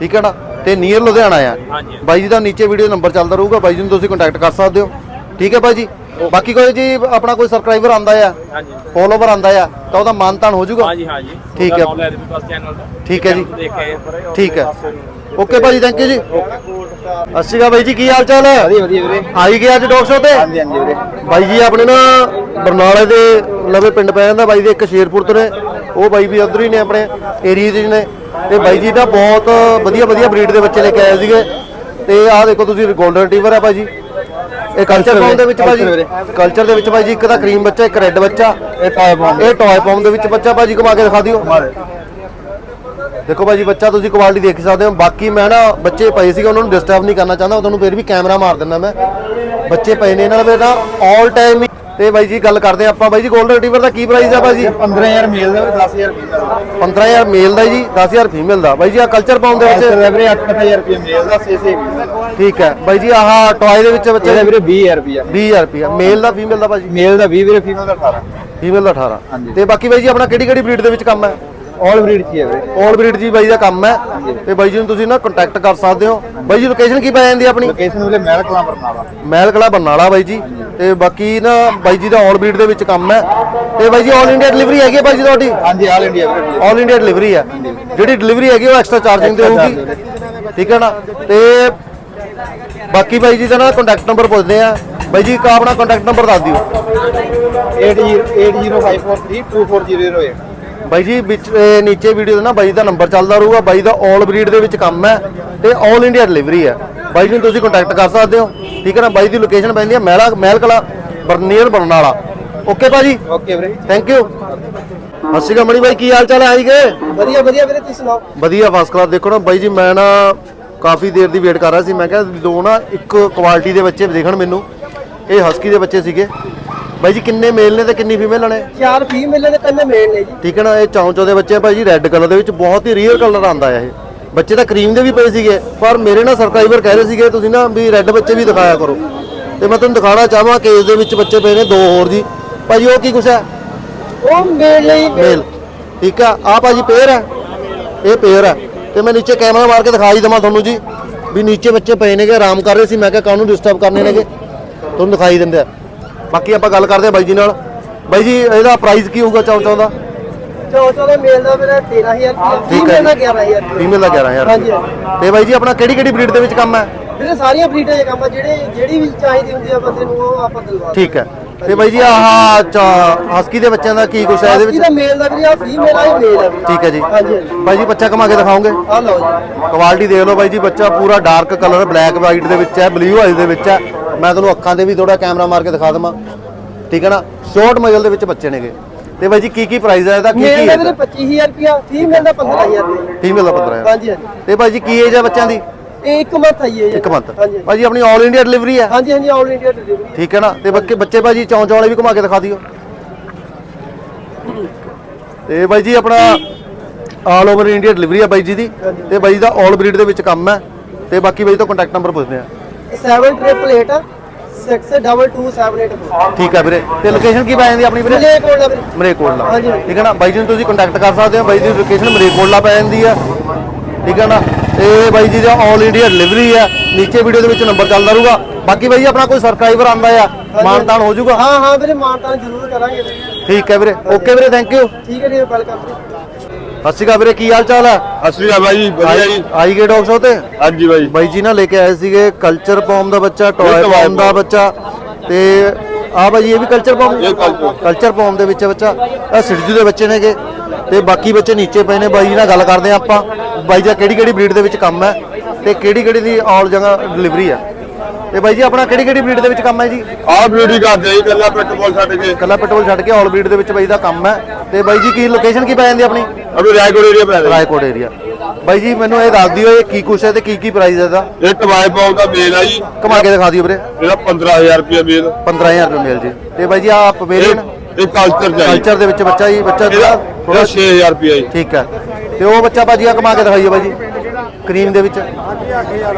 ਠੀਕ ਹੈ ਨਾ? ਤੇ ਨੀਅਰ ਲੁਧਿਆਣਾ ਆ। ਹਾਂਜੀ। ਬਾਈ ਜੀ ਦਾ ਨੀਚੇ ਵੀਡੀਓ ਨੰਬਰ ਚੱਲਦਾ ਰਹੂਗਾ ਬਾਈ ਜੀ ਨੂੰ ਤੁਸੀਂ ਕੰਟੈਕਟ ਕਰ ਸਕਦੇ ਹੋ। ਠੀਕ ਹੈ ਬਾਈ ਜੀ? ਬਾਕੀ ਕੋਈ ਜੀ ਆਪਣਾ ਕੋਈ ਸਬਸਕ੍ਰਾਈਬਰ ਆਂਦਾ ਆ ਹਾਂਜੀ। ਫੋਲੋਵਰ ਆਂਦਾ ਆ ਤਾਂ ਉਹਦਾ ਮਾਨਤਾਨ ਹੋ ਜਾਊਗਾ। ਹਾਂਜੀ ਹਾਂਜੀ। ਠੀਕ ਹੈ। ਨੌਲੇਜ ਵੀ ਬਸ ਚੈਨਲ ਦਾ। ਠੀਕ ਹੈ ਜੀ। ਠੀਕ ਹੈ। ਓਕੇ ਭਾਜੀ ਥੈਂਕ ਯੂ ਜੀ। ਅਸੀਗਾ ਬਾਈ ਜੀ ਕੀ ਹਾਲ ਚਾਲ ਹੈ? ਵਧੀਆ ਵਧੀਆ ਵੀਰੇ। ਆਈ ਗਿਆ ਅੱਜ ਡੌਗ ਸ਼ੋ ਤੇ? ਹਾਂਜੀ ਹਾਂਜੀ ਵੀਰੇ। ਬਾਈ ਜੀ ਆਪਣੇ ਨਾ ਬਰਨਾਲੇ ਦੇ ਲਵੇ ਪਿੰਡ ਪੈ ਜਾਂਦਾ ਬਾਈ ਦੇ ਇੱਕ ਸ਼ੇਰਪੁਰ ਤੋਂ ਨੇ। ਉਹ ਬਾਈ ਵੀ ਉਧਰ ਹੀ ਨੇ ਆਪਣੇ ਏਰੀਆ ਦੇ ਨੇ ਤੇ ਬਾਈ ਜੀ ਦਾ ਬਹੁਤ ਵਧੀਆ ਵਧੀਆ ਬਰੀਡ ਦੇ ਬੱਚੇ ਲੈ ਕੇ ਆਏ ਸੀਗੇ। ਤੇ ਆਹ ਦੇਖੋ ਤੁਸੀਂ 골ਡਨ ਰਿਟਰੀਵਰ ਹੈ ਭਾਜੀ। ਇਹ ਕਲਚਰ ਫਾਰਮ ਦੇ ਵਿੱਚ ਭਾਜੀ। ਕਲਚਰ ਦੇ ਵਿੱਚ ਭਾਜੀ ਇੱਕ ਤਾਂ ਕਰੀਮ ਬੱਚਾ ਇੱਕ ਰੈੱਡ ਬੱਚਾ। ਇਹ ਟਾਇਰ ਪਾਉਣ ਇਹ ਟੌਏ ਫਾਰਮ ਦੇ ਵਿੱਚ ਬੱਚਾ ਭਾਜੀ ਘੁਮਾ ਕੇ ਦਿਖਾ ਦਿਓ। ਦੇਖੋ ਭਾਜੀ ਬੱਚਾ ਤੁਸੀਂ ਕੁਆਲਿਟੀ ਦੇਖ ਸਕਦੇ ਹੋ। ਬਾਕੀ ਮੈਂ ਨਾ ਬੱਚੇ ਪਏ ਸੀਗੇ ਉਹਨਾਂ ਨੂੰ ਡਿਸਟਰਬ ਨਹੀਂ ਕਰਨਾ ਚਾਹੁੰਦਾ। ਤੁਹਾਨੂੰ ਫਿਰ ਵੀ ਕੈਮਰਾ ਮਾਰ ਦਿੰਦਾ ਮੈਂ। ਬੱਚੇ ਪਏ ਨੇ ਇਹਨਾਂ ਦੇ 올 ਟਾਈਮ ਤੇ ਬਾਈ ਜੀ ਗੱਲ ਕਰਦੇ ਆਪਾਂ। ਬਾਈ ਜੀ 골ਡਨ ਰਿਟਰੀਵਰ ਦਾ ਕੀ ਪ੍ਰਾਈਸ ਆ ਭਾਜੀ 15000 ਮੇਲ ਦਾ 10000 ਫੀਮੇਲ ਦਾ। 15000 ਮੇਲ ਦਾ ਜੀ 10000 ਫੀਮੇਲ ਦਾ। ਬਾਈ ਜੀ ਆ ਕਲਚਰ ਪਾਉਣ ਦੇ ਵਿੱਚ ਦਾ ਵੀਰੇ 8000 ਰੁਪਏ ਮੇਲ ਦਾ 6 ਠੀਕ ਹੈ। ਬਾਈ ਜੀ ਆਹ ਟੌਏ ਦੇ ਵਿੱਚ ਬੱਚੇ ਇਹਦਾ ਵੀਰੇ 20000 ਰੁਪਏ 20000 ਰੁਪਿਆ ਮੇਲ ਦਾ ਫੀਮੇਲ ਦਾ ਭਾਜੀ ਮੇਲ ਦਾ 20 ਵੀਰੇ ਫੀਮੇਲ ਦਾ 18 ਫੀਮੇਲ ਦਾ 18 ਹਾਂਜੀ। ਤੇ ਬਾਕੀ ਬਾਈ ਜੀ ਆਪਣਾ ਕਿਹੜੀ ਕਿਹੜੀ ਬਰੀਡ ਦੇ ਵਿੱਚ ਕੰਮ ਹੈ? ਆਲ ਬਰੀਡ ਚ ਹੀ ਹੈ ਵੀਰੇ ਆਲ ਬਰੀਡ ਜੀ ਬਾਈ ਦਾ ਕੰਮ ਹੈ। ਤੇ ਬਾਈ ਜੀ ਨੂੰ ਤੁਸੀਂ ਨਾ ਕੰਟੈਕਟ ਕਰ ਸਕਦੇ ਹੋ। ਬਾਈ ਜੀ ਲੋਕੇਸ਼ਨ ਕੀ ਪੈ ਜਾਂਦੀ ਹੈ ਆਪਣੀ? ਲੋਕੇਸ਼ਨ ਵੀਰੇ ਮਹਿਲ ਕਲਾਂ ਬਰਨਾਲਾ। ਮਹਿਲ ਕਲਾ ਬਰਨਾਲਾ ਬਾਈ ਜੀ। ਤੇ ਬਾਕੀ ਨਾ ਬਾਈ ਜੀ ਦਾ ਆਲ ਬਰੀਡ ਦੇ ਵਿੱਚ ਕੰਮ ਹੈ। ਤੇ ਬਾਈ ਜੀ ਆਲ ਇੰਡੀਆ ਡਿਲੀਵਰੀ ਹੈਗੀ ਹੈ ਬਾਈ ਜੀ ਤੁਹਾਡੀ? ਹਾਂਜੀ ਆਲ ਇੰਡੀਆ ਵੀਰੇ। ਆਲ ਇੰਡੀਆ ਡਿਲੀਵਰੀ ਹੈ। ਜਿਹੜੀ ਡਿਲੀਵਰੀ ਹੈਗੀ ਉਹ ਐਕਸਟਰਾ ਚਾਰਜਿੰਗ ਤੇ ਹੋਊਗੀ। ਠੀਕ ਹੈ ਨਾ? ਤੇ ਬਾਕੀ ਬਾਈ ਜੀ ਦਾ ਨਾ ਕੰਟੈਕਟ ਨੰਬਰ ਪੁੱਛਦੇ ਆ ਬਾਈ ਜੀ ਕਾ ਆਪਣਾ ਕੰਟੈਕਟ ਨੰਬਰ ਦੱਸ ਦਿਓ। 8080532408 ਬਾਈ ਜੀ ਵਿੱਚ ਇਹ ਨੀਚੇ ਵੀਡੀਓ ਦੇ ਨਾ ਬਾਈ ਦਾ ਨੰਬਰ ਚੱਲਦਾ ਰਹੂਗਾ। ਬਾਈ ਦਾ ਆਲ ਬਰੀਡ ਦੇ ਵਿੱਚ ਕੰਮ ਹੈ ਤੇ ਆਲ ਇੰਡੀਆ ਡਿਲੀਵਰੀ ਹੈ। ਬਾਈ ਜੀ ਨੂੰ ਤੁਸੀਂ ਕੰਟੈਕਟ ਕਰ ਸਕਦੇ ਹੋ। ਠੀਕ ਹੈ ਨਾ? ਬਾਈ ਦੀ ਲੋਕੇਸ਼ਨ ਪੈਂਦੀ ਹੈ ਮਹਿਲਾ ਮਹਿਲ ਕਲਾ ਬਰਨੀਅਰ ਬਰਨਾਲਾ। ਓਕੇ ਭਾਜੀ? ਓਕੇ ਵੀਰੇ। ਥੈਂਕ ਯੂ ਸਤਿ ਸ਼੍ਰੀ ਅਕਾਲ ਮਣੀ ਬਾਈ ਕੀ ਹਾਲ ਚਾਲ ਹੈ ਆਈ ਗਏ ਵਧੀਆ ਵਧੀਆ ਵੀਰੇ ਤੁਸੀਂ ਸੁਣਾਓ? ਵਧੀਆ ਫਸਟ ਕਲਾਸ ਦੇਖੋ ਨਾ। ਬਾਈ ਜੀ ਮੈਂ ਨਾ ਕਾਫੀ ਦੇਰ ਦੀ ਵੇਟ ਕਰ ਰਿਹਾ ਸੀ। ਮੈਂ ਕਿਹਾ ਦੋ ਨਾ ਇੱਕ ਕੁਆਲਿਟੀ ਦੇ ਬੱਚੇ ਦੇਖਣ ਮੈਨੂੰ। ਇਹ ਹਸਕੀ ਦੇ ਬੱਚੇ ਸੀਗੇ। ਬਾਈ ਜੀ ਕਿੰਨੇ ਮੇਲ ਨੇ ਤੇ ਕਿੰਨੀ ਫੀਮੇਲ ਨੇ ਚਾਰ ਫੀਮੇਲ ਦੇ ਤਿੰਨ ਮੇਲ ਨੇ ਜੀ। ਠੀਕ ਹੈ ਨਾ ਇਹ ਚੌਂਚੋ ਦੇ ਬੱਚੇ ਆ ਭਾਈ ਜੀ ਰੈੱਡ ਕਲਰ ਦੇ ਵਿੱਚ ਬਹੁਤ ਹੀ ਰੀਅਲ ਕਲਰ ਆਂਦਾ ਹੈ ਇਹ। ਬੱਚੇ ਤਾਂ ਕਰੀਮ ਦੇ ਵੀ ਪਏ ਸੀਗੇ ਪਰ ਮੇਰੇ ਨਾਲ ਸਬਸਕ੍ਰਾਈਬਰ ਕਹਿ ਰਹੇ ਸੀਗੇ ਤੁਸੀਂ ਨਾ ਵੀ ਰੈੱਡ ਬੱਚੇ ਵੀ ਦਿਖਾਇਆ ਕਰੋ। ਤੇ ਮੈਂ ਤੁਹਾਨੂੰ ਦਿਖਾਉਣਾ ਚਾਹਾਂ ਕਿ ਇਸ ਦੇ ਵਿੱਚ ਬੱਚੇ ਪਏ ਨੇ ਦੋ ਹੋਰ ਜੀ। ਭਾਜੀ ਉਹ ਕੀ ਕੁਛ ਹੈ? ਉਹ ਮੇਲ ਲਈ ਮੇਲ ਠੀਕ ਆ ਆ ਭਾਜੀ ਪੇਅਰ ਹੈ ਇਹ ਪੇਅਰ ਹੈ ਤੇ ਮੈਂ ਨੀਚੇ ਕੈਮਰਾ ਮਾਰ ਕੇ ਦਿਖਾਈ ਦਵਾਂ ਤੁਹਾਨੂੰ ਜੀ। ਵੀ ਨੀਚੇ ਬੱਚੇ ਪਏ ਨੇਗੇ ਆਰਾਮ ਕਰ ਰਹੇ ਸੀ। ਮੈਂ ਕਿਹਾ ਕਾਹਨੂੰ ਡਿਸਟਰਬ ਕਰਨੇ ਨੇਗੇ। ਤੁਹਾਨੂੰ ਦਿਖਾਈ ਦਿੰਦੇ ਆ। ਬਾਕੀ ਆਪਾਂ ਗੱਲ ਕਰਦੇ ਆ ਬਾਈ ਜੀ ਨਾਲ। ਬਾਈ ਜੀ ਇਹਦਾ ਪ੍ਰਾਈਸ ਕੀ ਹੋਊਗਾ ਚੌਂ ਚੌਂ ਦਾ? ਚੌਥਾ ਦਾ ਮੇਲ ਦਾ ਵੀਰੇ 13000 ਰੁਪਏ ਠੀਕ ਹੈ ਫੀਮੇਲ ਦਾ 11000 ਰੁਪਏ ਫੀਮੇਲ ਦਾ 11000 ਹਾਂਜੀ, ਤੇ ਬਾਈ ਜੀ ਆਪਣਾ ਕਿਹੜੀ ਕਿਹੜੀ ਬਰੀਡ ਦੇ ਵਿੱਚ ਕੰਮ ਹੈ? ਵੀਰੇ ਸਾਰੀਆਂ ਬਰੀਡਾਂ ਦੇ ਕੰਮ ਆ। ਜਿਹੜੇ ਜਿਹੜੀ ਵੀ ਚਾਹੀਦੀ ਹੁੰਦੀ ਆ ਬੰਦੇ ਨੂੰ ਉਹ ਆਪਾਂ ਦਿਲਵਾ ਠੀਕ ਹੈ। ਤੇ ਬਾਈ ਜੀ ਆਹ ਹਸਕੀ ਦੇ ਬੱਚਿਆਂ ਦਾ ਕੀ ਕੁਛ ਹੈ ਇਹਦੇ ਬਾਕੀ ਵਿੱਚ ਦਾ ਮੇਲ ਦਾ ਵੀਰੇ ਆ ਫੀਮੇਲ ਆ ਹੀ ਮੇਲ ਆ ਵੀਰੇ। ਠੀਕ ਹੈ ਜੀ। ਹਾਂਜੀ ਹਾਂਜੀ। ਬਾਈ ਜੀ ਬੱਚਾ ਕਮਾ ਕੇ ਦਿਖਾਓਗੇ? ਆ ਲਓ ਜੀ। ਕੁਆਲਿਟੀ ਦੇਖ ਲਓ ਬਾਈ ਜੀ ਬੱਚਾ ਪੂਰਾ ਡਾਰਕ ਕਲਰ ਬਲੈਕ ਵਾਈਟ ਦੇ ਵਿੱਚ ਹੈ ਬਲੂ ਆਈਜ਼ ਦੇ ਵਿੱਚ ਹੈ। ਮੈਂ ਤੁਹਾਨੂੰ ਅੱਖਾਂ ਤੇ ਵੀ ਥੋੜਾ ਕੈਮਰਾ ਮਾਰ ਕੇ ਦਿਖਾ ਦਵਾਂ। ਠੀਕ ਹੈ ਨਾ? ਸ਼ਾਰਟ ਮਜਲ ਦੇ ਵਿੱਚ ਬੱਚੇ ਨੇਗੇ। ਤੇ ਬਾਈ ਜੀ ਕੀ ਕੀ ਪ੍ਰਾਈਸ ਹੈ ਇਹਦਾ? ਕੀ ਮੇਲ ਕੀ ਦਾ ਹੈ ਵੀਰੇ 25000 ਰੁਪਿਆ ਫੀਮੇਲ ਦਾ 15000 ਰੁਪਏ ਫੀਮੇਲ ਦਾ 15000 ਹਾਂਜੀ ਹਾਂਜੀ। ਤੇ ਬਾਈ ਜੀ ਕੀ ਏਜ ਹੈ ਬੱਚਿਆਂ ਦੀ? ਇਹ ਇੱਕ ਮੰਥ ਆਈ ਹੈ ਜੀ ਇੱਕ ਮੰਥ ਹਾਂਜੀ। ਬਾਈ ਜੀ ਆਪਣੀ 올 ਇੰਡੀਆ ਡਿਲੀਵਰੀ ਹੈ ਹਾਂਜੀ ਹਾਂਜੀ ਆਲ ਇੰਡੀਆ ਡਿਲੀਵਰੀ ਠੀਕ ਹੈ ਨਾ? ਤੇ ਬੱਕੇ ਬੱਚੇ ਭਾਜੀ ਚੌਂ ਚੌਂ ਵਾਲੇ ਵੀ ਘੁਮਾ ਕੇ ਦਿਖਾ ਦਿਓ। ਤੇ ਬਾਈ ਜੀ ਆਪਣਾ ਆਲ ਓਵਰ ਇੰਡੀਆ ਡਿਲੀਵਰੀ ਆ ਬਾਈ ਜੀ ਦੀ। ਤੇ ਬਾਈ ਦਾ ਆਲ ਬਰੀਡ ਦੇ ਵਿੱਚ ਕੰਮ ਹੈ। ਤੇ ਬਾਕੀ ਬਾਈ ਤੋਂ ਕੰਟੈਕਟ ਨੰਬਰ ਪੁੱਛਦੇ ਆ 7888 622784 ਠੀਕ ਹੈ ਵੀਰੇ। ਤੇ ਲੋਕੇਸ਼ਨ ਕੀ ਪੈ ਜਾਂਦੀ ਆਪਣੀ ਵੀਰੇ? ਮਿਲੇ ਕੋਲ ਦਾ ਵੀਰੇ। ਮਰੇਕੋਟਲਾ ਹਾਂਜੀ। ਠੀਕ ਹੈ ਨਾ? ਬਾਈ ਜੀ ਨੂੰ ਤੁਸੀਂ ਕੰਟੈਕਟ ਕਰ ਸਕਦੇ ਹੋ। ਬਾਈ ਦੀ ਲੋਕੇਸ਼ਨ ਮਰੇਕੋਟਲਾ ਪੈ ਜਾਂਦੀ ਆ। ਠੀਕ ਹੈ ਨਾ? ਤੇ ਬਾਈ ਜੀ ਦਾ ਆਲ ਇੰਡੀਆ ਡਿਲੀਵਰੀ ਆ। ਨੀਚੇ ਵੀਡੀਓ ਦੇ ਵਿੱਚ ਨੰਬਰ ਚੱਲਦਾ ਰਹੂਗਾ। ਬਾਕੀ ਬਾਈ ਜੀ ਆਪਣਾ ਕੋਈ ਸਬਸਕ੍ਰਾਈਬਰ ਆਂਦਾ ਆ ਮਾਨਤਾਨ ਹੋ ਜਾਊਗਾ। ਹਾਂ ਹਾਂ ਵੀਰੇ ਮਾਨਤਾਨ ਜ਼ਰੂਰ ਕਰਾਂਗੇ। ਵੀਰੇ। ਠੀਕ ਹੈ ਵੀਰੇ। ਓਕੇ ਵੀਰੇ ਥੈਂਕ ਯੂ ਠੀਕ ਹੈ ਜੀ ਵੈਲਕਮ ਵੀਰੇ ਸਤਿ ਸ਼੍ਰੀ ਅਕਾਲ ਵੀਰੇ ਕੀ ਹਾਲ ਚਾਲ ਹੈ ਅਸਲੀ ਆ ਬਾਈ ਵਧੀਆ ਜੀ। ਆਈ ਗਏ ਡੌਗ ਸ਼ੋ ਤੇ? ਹਾਂਜੀ ਬਾਈ ਬਾਈ ਜੀ ਨਾ ਲੈ ਕੇ ਆਏ ਸੀਗੇ ਕਲਚਰ ਪੌਮ ਦਾ ਬੱਚਾ ਟੌਏ ਇਹ toy ਪੌਮ ਦਾ। ਬੱਚਾ। ਤੇ ਆ ਬਾਈ ਇਹ ਵੀ ਕਲਚਰ ਪੌਮ ਇਹ culture। ਕਲਚਰ ਪੌਮ ਦੇ ਵਿੱਚ ਬੱਚਾ। ਆ ਸਿਰਜੂ ਦੇ ਬੱਚੇ ਨੇਗੇ। ਤੇ ਬਾਕੀ ਬੱਚੇ ਨੀਚੇ ਪਏ ਨੇ। ਬਾਈ ਜੀ ਨਾਲ ਗੱਲ ਕਰਦੇ ਆ ਆਪਾਂ। ਬਾਈ ਦਾ ਕਿਹੜੀ ਕਿਹੜੀ ਬਰੀਡ ਦੇ ਵਿੱਚ ਕੰਮ ਹੈ? ਤੇ ਕਿਹੜੀ ਕਿਹੜੀ ਦੀ ਆਲ ਜਗ੍ਹਾ ਡਿਲੀਵਰੀ ਹੈ ਤੇ ਬਾਈ ਜੀ ਆਪਣਾ ਕਿਹੜੀ ਕਿਹੜੀ ਬਰੀਡ ਦੇ ਵਿੱਚ ਕੰਮ ਹੈ ਜੀ? ਆਹ ਬਿਊਟੀ ਕਰਦੇ ਜੀ ਕੱਲਾ ਪੈਟਰੋਲ ਛੱਡ ਕੇ। ਕੱਲਾ ਪੈਟਰੋਲ ਛੱਡ ਕੇ ਆਲ ਬਰੀਡ ਦੇ ਵਿੱਚ ਬਾਈ ਦਾ ਕੰਮ ਹੈ। ਤੇ ਬਾਈ ਜੀ ਕੀ ਲੋਕੇਸ਼ਨ ਕੀ ਪੈ ਜਾਂਦੀ ਆਪਣੀ? ਅਬੇ ਰਾਇਗੜ ਏਰੀਆ ਪੈ ਰਿਹਾ ਰਾਏਕੋਟ ਏਰੀਆ ਬਾਈ ਜੀ ਮੈਨੂੰ ਇਹ ਦੱਸ ਦਿਓ ਇਹ ਕੀ ਕੁਛ ਹੈ ਤੇ ਕੀ ਕੀ ਪ੍ਰਾਈਸ ਹੈ ਇਹਦਾ? ਇਹ ਟਵਾਈ ਪਾਉ ਦਾ ਮੇਲ ਆ ਜੀ। ਘੁਮਾ ਕੇ ਦਿਖਾ ਦਿਓ ਵੀਰੇ। ਇਹਦਾ 15000 ਰੁਪਏ ਮੇਲ। 15000 ਰੁਪਏ ਮਿਲ ਜੀ। ਤੇ ਬਾਈ ਜੀ ਆ ਪਵੇਲੀਅਨ ਇਹ ਕਲਚਰ ਜਾਈ ਕਲਚਰ ਦੇ ਵਿੱਚ ਬੱਚਾ ਜੀ ਬੱਚਾ ਇਹਦਾ ਥੋੜਾ ਇਹਦਾ 6000 ਰੁਪਏ ਜੀ। ਠੀਕ ਹੈ। ਤੇ ਉਹ ਬੱਚਾ ਭਾਜੀ ਆ ਘੁਮਾ ਕੇ ਦਿਖਾਈਓ ਬਾਈ ਜੀ। ਕਰੀਮ ਦੇ ਵਿੱਚ? 8000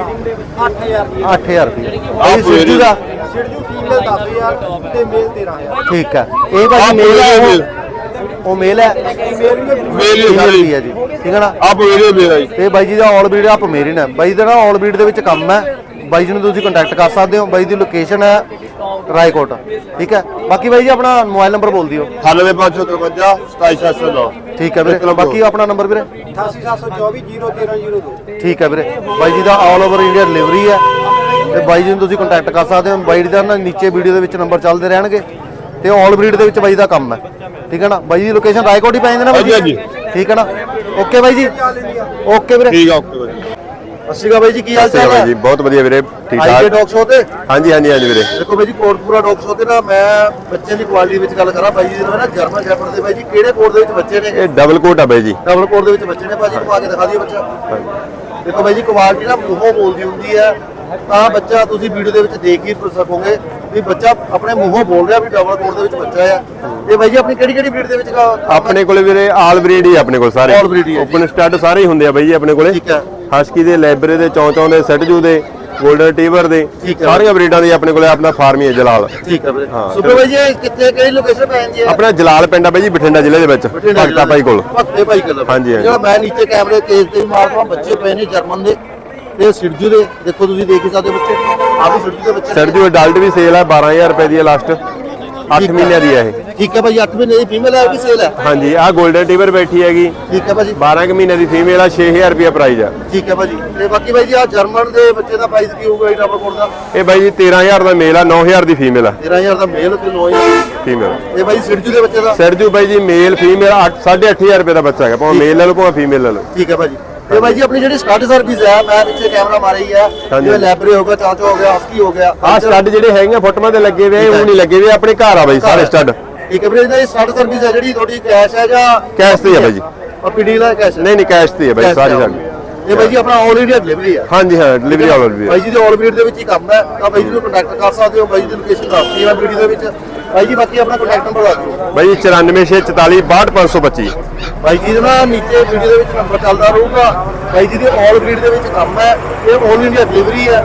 8000 ਰੁਪਏ ਆਹ ਇਹ ਸਿੱਧੂ ਦਾ ਸ਼ਿਰਜੂ ਫੀਮੇਲ 10000 ਤੇ ਮੇਲ 13000 ਠੀਕ ਹੈ। ਇਹ ਭਾਜੀ ਮੇਲ ਹੈ ਮੇਲ। ਉਹ- ਉਹ ਮੇਲ ਹੈ। ਮੇਲ ਹੀ ਸਾਰੀ। ਵੀ ਹੈ ਜੀ। ਠੀਕ ਹੈ ਨਾ? ਆਹ ਬਵੇਰੇ ਮੇਲ ਆ ਜੀ। ਤੇ ਬਾਈ ਜੀ ਦਾ ਆਲ ਬੀਡ ਆਪ ਮੇਰੀ ਨੇ। ਬਾਈ ਦਾ ਨਾ ਆਲ ਬੀਡ ਦੇ ਵਿੱਚ ਕੰਮ ਹੈ। ਬਾਈ ਜੀ ਨੂੰ ਤੁਸੀਂ ਕੰਟੈਕਟ ਕਰ ਸਕਦੇ ਹੋ। ਬਾਈ ਦੀ ਲੋਕੇਸ਼ਨ ਹੈ ਰਾਏਕੋਟ। ਠੀਕ ਹੈ? ਬਾਕੀ ਬਾਈ ਜੀ ਆਪਣਾ ਮੋਬਾਈਲ ਨੰਬਰ ਬੋਲ ਦਿਓ। 98553 27709 ਠੀਕ ਹੈ ਵੀਰੇ। ਬਾਕੀ ਆਪਣਾ ਨੰਬਰ ਵੀਰੇ? 88724 01302 ਠੀਕ ਹੈ ਵੀਰੇ। ਬਾਈ ਜੀ ਦਾ ਆਲ ਓਵਰ ਇੰਡੀਆ ਡਿਲੀਵਰੀ ਹੈ। ਤੇ ਬਾਈ ਜੀ ਨੂੰ ਤੁਸੀਂ ਕੰਟੈਕਟ ਕਰ ਸਕਦੇ ਹੋ। ਬਾਈ ਦਾ ਨਾ ਨੀਚੇ ਵੀਡੀਓ ਦੇ ਵਿੱਚ ਨੰਬਰ ਚੱਲਦੇ ਰਹਿਣਗੇ। ਤੇ ਆਲ ਬਰੀਡ ਦੇ ਵਿੱਚ ਬਾਈ ਦਾ ਕੰਮ ਹੈ। ਠੀਕ ਹੈ ਨਾ? ਬਾਈ ਦੀ ਲੋਕੇਸ਼ਨ ਰਾਏਕੋਟ ਹੀ ਪੈ ਜਾਂਦੇ ਨਾ ਬਾਈ ਹਾਂਜੀ, ਜੀ ਠੀਕ ਹੈ ਨਾ? ਓਕੇ ਬਾਈ ਜੀ? ਓਕੇ ਵੀਰੇ। ਠੀਕ ਆ ਓਕੇ ਬਾਈ ਅਕਾਲ ਬਾਈ ਜੀ ਕੀ ਹਾਲ ਚਾਲ ਹੈ? ਜੀ ਬਹੁਤ ਵਧੀਆ ਵੀਰੇ ਠੀਕ ਆਈਏ ਠਾਕ। ਡੌਗ ਸ਼ੋ ਤੇ? ਹਾਂਜੀ ਹਾਂਜੀ ਹਾਂਜੀ ਵੀਰੇ। ਦੇਖੋ ਬਾਈ ਜੀ ਕੋਟਪੂਰਾ ਡੌਗ ਸ਼ੋ ਤੇ ਨਾ ਮੈਂ ਬੱਚੇ ਦੀ ਕੁਆਲਿਟੀ ਵਿੱਚ ਗੱਲ ਕਰਾਂ। ਬਾਈ ਜੀ ਨਾ ਜਰਮਨ ਸ਼ੈਫਰਡ ਦੇ ਬਾਈ ਜੀ ਕਿਹੜੇ ਕੋਡ ਦੇ ਵਿੱਚ ਬੱਚੇ ਨੇ? ਇਹ ਡਬਲ ਕੋਟ ਆ ਬਾਈ ਜੀ। ਡਬਲ ਕੋਡ ਦੇ ਵਿੱਚ ਬੱਚੇ ਨੇ ਨੂੰ ਆ ਕੇ ਦਿਖਾ ਦਿਓ ਬੱਚਾ। ਦੇਖੋ ਬਾਈ ਜੀ ਕੁਆਲਿਟੀ ਨਾ ਮੂੰਹੋਂ ਬੋਲਦੀ ਹੁੰਦੀ ਹੈ। ਤਾਂ ਬੱਚਾ ਤੁਸੀਂ ਵੀਡੀਓ ਦੇ ਵਿੱਚ ਦੇਖ ਹੀ ਸਕੋਗੇ ਵੀ ਬੱਚਾ ਆਪਣੇ ਮੂੰਹੋਂ ਬੋਲ ਰਿਹਾ ਵੀ ਡਬਲ ਕੋਡ ਦੇ ਵਿੱਚ ਬੱਚਾ ਹੈ। ਤੇ ਬਾਈ ਜੀ ਆਪਣੀ ਕਿਹੜੀ ਕਿਹੜੀ ਬਰੀਡ ਦੇ ਵਿੱਚ ਕ- ਆਪਣੇ ਕੋਲੇ ਵੀਰੇ ਆਲ ਬਰੀਡ ਹੀ ਆਪਣੇ ਕੋਲ ਸਾਰੇ। ਹੀ। ਓਪਨ ਸਟੱਡ ਸਾਰੇ ਹੀ ਹੁੰਦੇ ਆ ਬਾਈ ਜੀ ਆਪਣੇ ਕੋਲੇ। ਠੀਕ ਹੈ। ਹਸਕੀ ਦੇ ਲੈਬਰੇ ਦੇ ਚੌਂਚੌਂ ਦੇ ਸੈਟਜੂ ਦੇ 골ਡਨ ਟੀਵਰ ਦੇ ਠੀਕ ਹੈ। ਸਾਰੀਆਂ ਬਰੀਡਾਂ ਦੀ ਆਪਣੇ ਕੋਲੇ ਆਪਣਾ ਫਾਰਮ ਹੀ ਹੈ ਜਲਾਲ। ਠੀਕ ਹੈ ਵੀਰੇ ਹਾਂ। ਸੁਪਰ ਬਾਈ ਜੀ ਇਹ ਕਿੱਥੇ ਕਿਹੜੀ ਲੋਕੇਸ਼ਨ ਪੈ ਜਾਂਦੀ ਹੈ? ਆਪਣਾ ਜਲਾਲ ਪਿੰਡ ਆ ਬਾਈ ਜੀ ਬਠਿੰਡਾ ਜ਼ਿਲ੍ਹੇ ਦੇ ਵਿੱਚ ਭਗਤਾ ਭਾਈ ਕੋਲ। ਭਗਤੇ ਭਾਈ ਕੋਲ ਹਾਂਜੀ, ਹਾਂਜੀ। ਜਿਹੜਾ ਮੈਂ ਨੀਚੇ ਕੈਮਰੇ ਕੇਸ ਤੇ ਵੀ ਮਾਰਦਾ ਬੱਚੇ ਪਏ ਨੇ ਜਰਮਨ ਦੇ। ਤੇ ਸਿਰਜੂ ਦੇ ਦੇਖੋ ਤੁਸੀਂ ਦੇਖ ਹੀ ਸਕਦੇ ਹੋ ਬੱਚੇ। ਆਹ ਵੀ ਸਿਰਜੂ ਦੇ ਬੱਚੇ ਨੇ। ਸੈਟਜੂ ਅਡਲਟ ਵੀ ਸੇਲ ਆ 12000 ਰੁਪਏ ਦੀ ਹੈ ਲਾਸਟ 8 ਮਹੀਨਿਆਂ ਦੀ ਹੈ ਇਹ। ਠੀਕ ਹੈ ਭਾਈ 8 ਮਹੀਨੇ ਦੀ ਫੀਮੇਲ ਹੈ ਉਹ ਵੀ ਸੇਲ ਹੈ ਹਾਂਜੀ ਆਹ 골ਡਨ ਟੀਵਰ ਬੈਠੀ ਹੈਗੀ। ਠੀਕ ਹੈ ਭਾਜੀ। 12 ਕੁ ਮਹੀਨੇ ਦੀ ਫੀਮੇਲ ਆ 6000 ਰੁਪਏ ਪ੍ਰਾਈਸ ਆ। ਠੀਕ ਹੈ ਭਾਜੀ। ਤੇ ਬਾਕੀ ਭਾਈ ਜੀ ਆ ਜਰਮਨ ਦੇ ਬੱਚੇ ਦਾ ਪ੍ਰਾਈਸ ਕੀ ਹੋਊਗਾ ਇਹ ਡਬਲ ਕੋਡ ਦਾ? ਇਹ ਬਾਈ ਜੀ 13000 ਦਾ ਮੇਲ ਆ 9000 ਦੀ ਫੀਮੇਲ ਆ। 13000 ਦਾ ਮੇਲ ਤੇ 9000 ਫੀਮੇਲ ਤੇ ਭਾਈ ਸਿਰਜੂ ਦੇ ਬੱਚੇ ਦਾ? ਸਰਜੂ ਬਾਈ ਜੀ ਮੇਲ ਫੀਮੇਲ 8500 ਰੁਪਏ ਦਾ ਬੱਚਾ ਹੈਗਾ। ਭਾਵੇਂ ਮੇਲ ਲੈ ਲਓ ਭਾਵੇਂ ਫੀਮੇਲ ਲੈ ਲਓ। ਠੀਕ ਹੈ ਭਾਜੀ। ਤੇ ਭਾਈ ਜੀ ਆਪਣੀ ਜਿਹੜੀ ਸਟਾਰਟ ਸਰਵਿਸ ਹੈ ਮੈਂ ਪਿੱਛੇ ਕੈਮਰਾ ਮਾਰਿਆ ਹੀ। ਜਿਵੇਂ ਲੈਬਰੇ ਹੋ ਗਿਆ ਚਾਚੋ ਹੋ ਗਿਆ ਹਸਕੀ ਹੋ ਗਿਆ ਆਹ ਸਟੱਡ ਜਿਹੜੇ ਹੈਗੇ ਫੋਟੋਆਂ ਤੇ ਲੱਗੇ ਹੋਏ ਆ, ਉਹ ਨਹੀਂ ਲੱਗੇ ਹੋਏ ਆਪਣੇ ਘਰ ਆ ਬਾਈ ਸਾਰੇ ਸਟੱਡ ਹੈ ਵੀਰੇ ਇਹਦਾ ਸਟਾਰਟ ਸਰਵਿਸ ਹੈ ਜਿਹੜੀ ਤੁਹਾਡੀ ਕੈਸ਼ ਹੈ ਜਾਂ ਕੈਸ਼ ਤੇ ਹੀ ਆ ਬਾਈ ਜੀ। ਪੀਡੀ ਦਾ ਕੈਸ਼ ਨਹੀਂ ਨਹੀਂ ਕੈਸ਼ ਤੇ ਹੀ ਆ ਬਾਈ ਸਾਰੀ ਸਾਡੀ ਇਹ ਭਾਈ ਜੀ ਆਪਣਾ ਆਲ ਇੰਡੀਆ ਡਿਲੀਵਰੀ ਹੈ ਹਾਂਜੀ ਹਾਂ ਡਿਲੀਵਰੀ ਆਲ ਵੀ ਭਾਈ ਜੀ ਦੇ ਆਲ ਬੀਟ ਦੇ ਵਿੱਚ ਹੀ ਕੰਮ ਹੈ ਤਾਂ ਭਾਈ ਜੀ ਨੂੰ ਕੰਟੈਕਟ ਕਰ ਸਕਦੇ ਹੋ ਭਾਈ ਜੀ ਦੀ ਲੋਕੇਸ਼ਨ ਦੱਸਦੀ ਹੈ ਵੀਡੀਓ ਦੇ ਵਿੱਚ। ਭਾਈ ਜੀ ਬਾਕੀ ਆਪਣਾ ਕੰਟੈਕਟ ਨੰਬਰ ਦੱਸ ਦਿਓ। ਬਾਈ 94644 62525 ਭਾਈ ਜੀ ਦਾ ਨੀਚੇ ਵੀਡੀਓ ਦੇ ਵਿੱਚ ਨੰਬਰ ਚੱਲਦਾ ਰਹੂਗਾ। ਭਾਈ ਜੀ ਦੇ ਆਲ ਬੀਟ ਦੇ ਵਿੱਚ ਕੰਮ ਹੈ ਇਹ ਆਲ ਇੰਡੀਆ ਡਿਲੀਵਰੀ ਹੈ।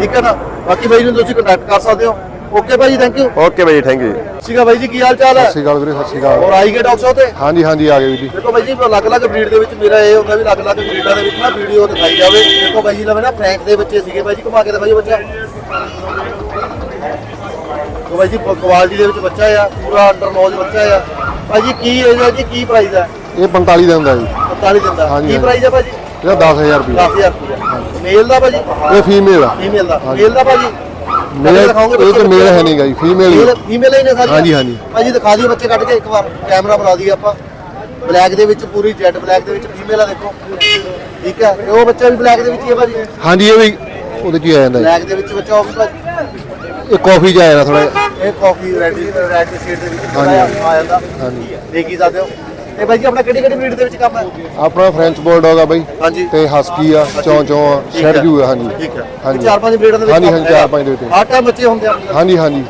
ਠੀਕ ਹੈ ਨਾ? ਬਾਕੀ ਭਾਈ ਨੂੰ ਤੁਸੀਂ ਕੰਟੈਕਟ ਕਰ ਸਕਦੇ ਹੋ। Okay Bhai thank you okay bye thank you ਸੀਗਾ ਭਾਈ ਜੀ ਕੀ ਹਾਲ ਚਾਲ ਹੈ? ਸਤਿ ਸ਼੍ਰੀ ਅਕਾਲ ਵੀਰੇ ਸਤਿ ਸ਼੍ਰੀ ਅਕਾਲ। ਔਰ ਆਈ ਗਏ ਡਾਕਟਰ ਸਾਹਿਬ ਤੇ? ਹਾਂਜੀ ਹਾਂਜੀ ਆ ਗਏ ਵੀਰ ਜੀ। ਦੇਖੋ ਭਾਈ ਜੀ ਅਲੱਗ-ਅਲੱਗ ਬਰੀਡ ਦੇ ਵਿੱਚ ਮੇਰਾ ਇਹ ਹੁੰਦਾ ਵੀ ਅਲੱਗ-ਅਲੱਗ ਬਰੀਡਾਂ ਦੇ ਵਿੱਚ ਨਾ ਵੀਡੀਓ ਦਿਖਾਈ ਜਾਵੇ। ਦੇਖੋ ਭਾਈ ਜੀ ਲਵੇ ਨਾ ਫਰੈਂਕ ਦੇ ਬੱਚੇ ਸੀਗੇ ਭਾਈ ਜੀ ਘੁਮਾ ਕੇ ਦਿਖਾਈਓ ਬੱਚਾ ਦੇਖੋ ਭਾਈ ਜੀ ਕੁਆਲਿਟੀ ਦੇ ਵਿੱਚ ਬੱਚਾ ਆ ਪੂਰਾ ਅੰਡਰ ਨੌਜ ਬੱਚਾ ਆ। ਭਾਈ ਜੀ ਕੀ ਹੈ ਜੀ ਕੀ ਪ੍ਰਾਈਸ ਹੈ ਇਹ 45 ਦਾ ਹੁੰਦਾ ਜੀ। 45 ਦਿਨ ਦਾ ਹਾਂਜੀ, ਕੀ ਹਾਂਜੀ। ਪ੍ਰਾਈਸ ਹੈ ਭਾਜੀ ਇਹਦਾ 10000 ਰੁਪਏ 10000 ਰੁਪਏ ਮੇਲ ਦਾ ਭਾਜੀ ਇਹ ਫੀਮੇਲ ਆ। ਫੀਮੇਲ ਦਾ। ਮੇਲ ਦਾ ਭਾਜੀ ਮੇਲ ਦਿਖਾਓਗੇ ਇਹ ਤਾਂ ਮੇਲ ਹੈ ਨਹੀਂ ਗਾ ਜੀ ਫੀਮੇਲ ਹੀ ਆ। ਫੀਮੇਲ ਹੀ ਨੇ ਸਾਰੀ ਹਾਂਜੀ, ਹਾਂਜੀ। ਭਾਜੀ ਦਿਖਾ ਦਿਓ ਬੱਚੇ ਕੱਢ ਕੇ ਇੱਕ ਵਾਰ ਕੈਮਰਾ ਬਣਾ ਦਈਏ ਆਪਾਂ। ਬਲੈਕ ਦੇ ਵਿੱਚ ਪੂਰੀ ਜੈਡ ਬਲੈਕ ਦੇ ਵਿੱਚ ਫੀਮੇਲ ਆ ਦੇਖੋ। ਠੀਕ ਹੈ? ਤੇ ਉਹ ਬੱਚਾ ਵੀ ਬਲੈਕ ਦੇ ਵਿੱਚ ਹੀ ਹੈ ਭਾਜੀ? ਹਾਂਜੀ ਇਹ ਵੀ ਉਹਦੇ ਚ ਹੀ ਆ ਜਾਂਦਾ ਬਲੈਕ ਦੇ ਵਿੱਚ ਬੱਚਾ ਉਹ ਵੀ ਭਾਜੀ? ਜੀ ਇਹ ਕਾਫੀ ਚ ਆ ਜਾਂਦਾ ਥੋੜਾ ਇਹ ਕਾਫੀ ਰੈਡ ਰੈਡ ਸ਼ੇਡ ਦੇ ਵਿੱਚ ਥੋੜ੍ਹਾ। ਜਿਹਾ ਆ ਜਾਂਦਾ। ਹਾਂਜੀ। ਦੇਖ ਹੀ ਸਕਦੇ ਹੋ। ਤੇ ਜੀ ਆਪਣਾ ਕਿਹੜੀ ਕਿਹੜੀ ਬਰੀਡ ਦੇ ਵਿੱਚ ਕੰਮ ਹੈ? ਆਪਣਾ ਫ੍ਰੈਂਚ ਬੋਲਡੌਗ ਆ ਬਾਈ। ਹਾਂਜੀ। ਤੇ ਹਸਕੀ ਆ ਚੌਂ ਚੌਂ ਆ। ਸ਼ੈਡਜੂ ਆ ਹਾਂਜੀ। ਠੀਕ ਹੈ। ਹਾਂਜੀ। ਚਾਰ ਪੰਜ ਬਰੀਡਾਂ ਦੇ ਵਿੱਚ ਹਾਂਜੀ, ਹਾਂਜੀ। ਚਾਰ ਪੰਜ ਦੇ ਵਿੱਚ। ਬੱਚੇ ਹੁੰਦੇ ਆ। ਹਾਂਜੀ ਹਾਂਜੀ।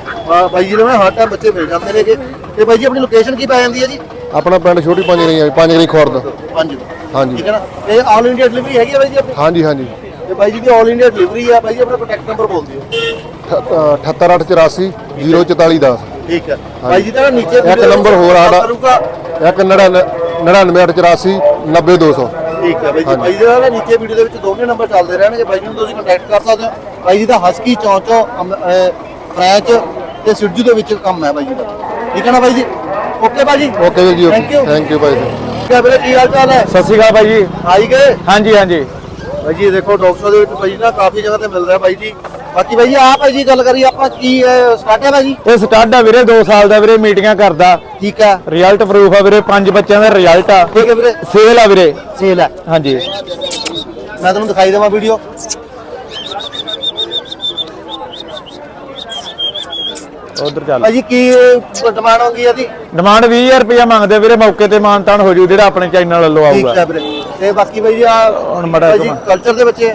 ਬਾਈ ਜੀ ਨੇ ਹਰ ਟਾਈਮ ਬੱਚੇ ਮਿਲ ਜਾਂਦੇ ਨੇਗੇ। ਤੇ ਬਾਈ ਜੀ ਆਪਣੀ ਲੋਕੇਸ਼ਨ ਕੀ ਪੈ ਜਾਂਦੀ ਹੈ ਜੀ? ਆਪਣਾ ਪਿੰਡ ਛੋਟੀ ਪੰਜ ਨਹੀਂ ਆ ਪੰਜ ਨਹੀਂ ਖੁਰਦ। ਪੰਜ। ਹਾਂਜੀ। ਠੀਕ ਹੈ ਨਾ? ਇਹ ਆਲ ਇੰਡੀਆ ਡਿਲੀਵਰੀ ਹੈਗੀ ਹੈ ਬਾਈ ਜੀ ਆਪਣੀ? ਹਾਂਜੀ ਹਾਂਜੀ। ਤੇ ਬਾਈ ਜੀ ਦੀ ਆਲ ਇੰਡੀਆ ਡਿਲੀਵਰੀ ਹੈ ਬਾਈ ਜੀ ਆਪਣਾ ਕੰਟੈਕਟ ਨੰਬਰ ਬੋਲ ਦਿਓ। 78884 04410 ਠੀਕ ਹੈ। ਬਾਈ ਜੀ ਦਾ ਨੀਚੇ ਇੱਕ ਨੰਬਰ ਹੋਰ ਸਾਡਾ। ਇੱਕ 99884 90200 ਠੀਕ ਹੈ ਬਾਈ ਜੀ। ਬਾਈ ਜੀ ਦਾ ਨਾ ਨੀਚੇ ਵੀਡੀਓ ਦੇ ਵਿੱਚ ਦੋਵੇਂ ਨੰਬਰ ਚੱਲਦੇ ਰਹਿਣਗੇ ਬਾਈ ਜੀ ਨੂੰ ਤੁਸੀਂ ਕੰਟੈਕਟ ਕਰ ਸਕਦੇ ਹੋ। ਬਾਈ ਜੀ ਦਾ ਹਸਕੀ ਚੌਂਚੋ ਫ੍ਰੈਂਚ ਤੇ ਸਿਰਜੂ ਦੇ ਵਿੱਚ ਕੰਮ ਹੈ ਬਾਈ ਜੀ ਦਾ। ਠੀਕ ਹੈ ਨਾ ਬਾਈ ਜੀ? ਓਕੇ ਬਾਈ ਜੀ? ਓਕੇ ਵੀਰ ਜੀ Thank you. ਥੈਂਕ ਯੂ ਭਾਈ ਜੀ। ਹੈ ਵੀਰੇ ਕੀ ਹਾਲ ਚਾਲ ਹੈ? ਸਤਿ ਸ਼੍ਰੀ ਅਕਾਲ ਬਾਈ ਜੀ। ਆਈ ਗਏ? ਹਾਂਜੀ ਹਾਂਜੀ। ਬਾਈ ਜੀ ਦੇਖੋ ਡਾਕਟਰ ਦੇ ਵਿੱਚ ਬਾਈ ਜੀ ਨਾ ਕਾਫੀ ਜਗ੍ਹਾ ਤੇ ਮਿਲ ਰਿਹਾ ਬਾਈ ਜੀ। ਬਾਕੀ ਬਾਈ ਜੀ ਆਪ ਜੀ ਗੱਲ ਕਰੀ ਆਪਾਂ ਕੀ ਸਟਾਰਟ ਹੈ ਬਾਈ ਇਹ ਸਟੱਡ ਆ ਵੀਰੇ 2 ਸਾਲ ਦਾ ਵੀਰੇ ਮੀਟਿੰਗਾਂ ਕਰਦਾ। ਠੀਕ ਹੈ ਰਿਜ਼ਲਟ ਪ੍ਰੂਫ ਆ ਵੀਰੇ ਪੰਜ ਬੱਚਿਆਂ ਦਾ ਰਿਜ਼ਲਟ ਆ। ਠੀਕ ਹੈ ਵੀਰੇ। ਸੇਲ ਆ ਵੀਰੇ। ਸੇਲ ਹੈ ਹਾਂਜੀ। ਮੈਂ ਤੁਹਾਨੂੰ ਦਿਖਾਈ ਦੇਵਾਂ ਵੀਡੀਓ ਉਧਰ ਚੱਲ। ਭਾਜੀ ਕੀ ਡਿਮਾਂਡ ਹੋਗੀ ਇਹਦੀ? ਡਿਮਾਂਡ 20000 ਰੁਪਇਆ ਮੰਗਦੇ ਵੀਰੇ ਮੌਕੇ ਤੇ ਮਾਨਤਾਨ ਹੋ ਜੂ ਜਿਹੜਾ ਆਪਣੇ ਚੈਨਲ ਵੱਲੋਂ ਠੀਕ ਆਊਗਾ। ਹੈ ਵੀਰੇ। ਤੇ ਬਾਕੀ ਬਾਈ ਜੀ ਆ ਹੁਣ ਮਾੜਾ ਭਾਜੀ ਕਲਚਰ ਦੇ ਬੱਚੇ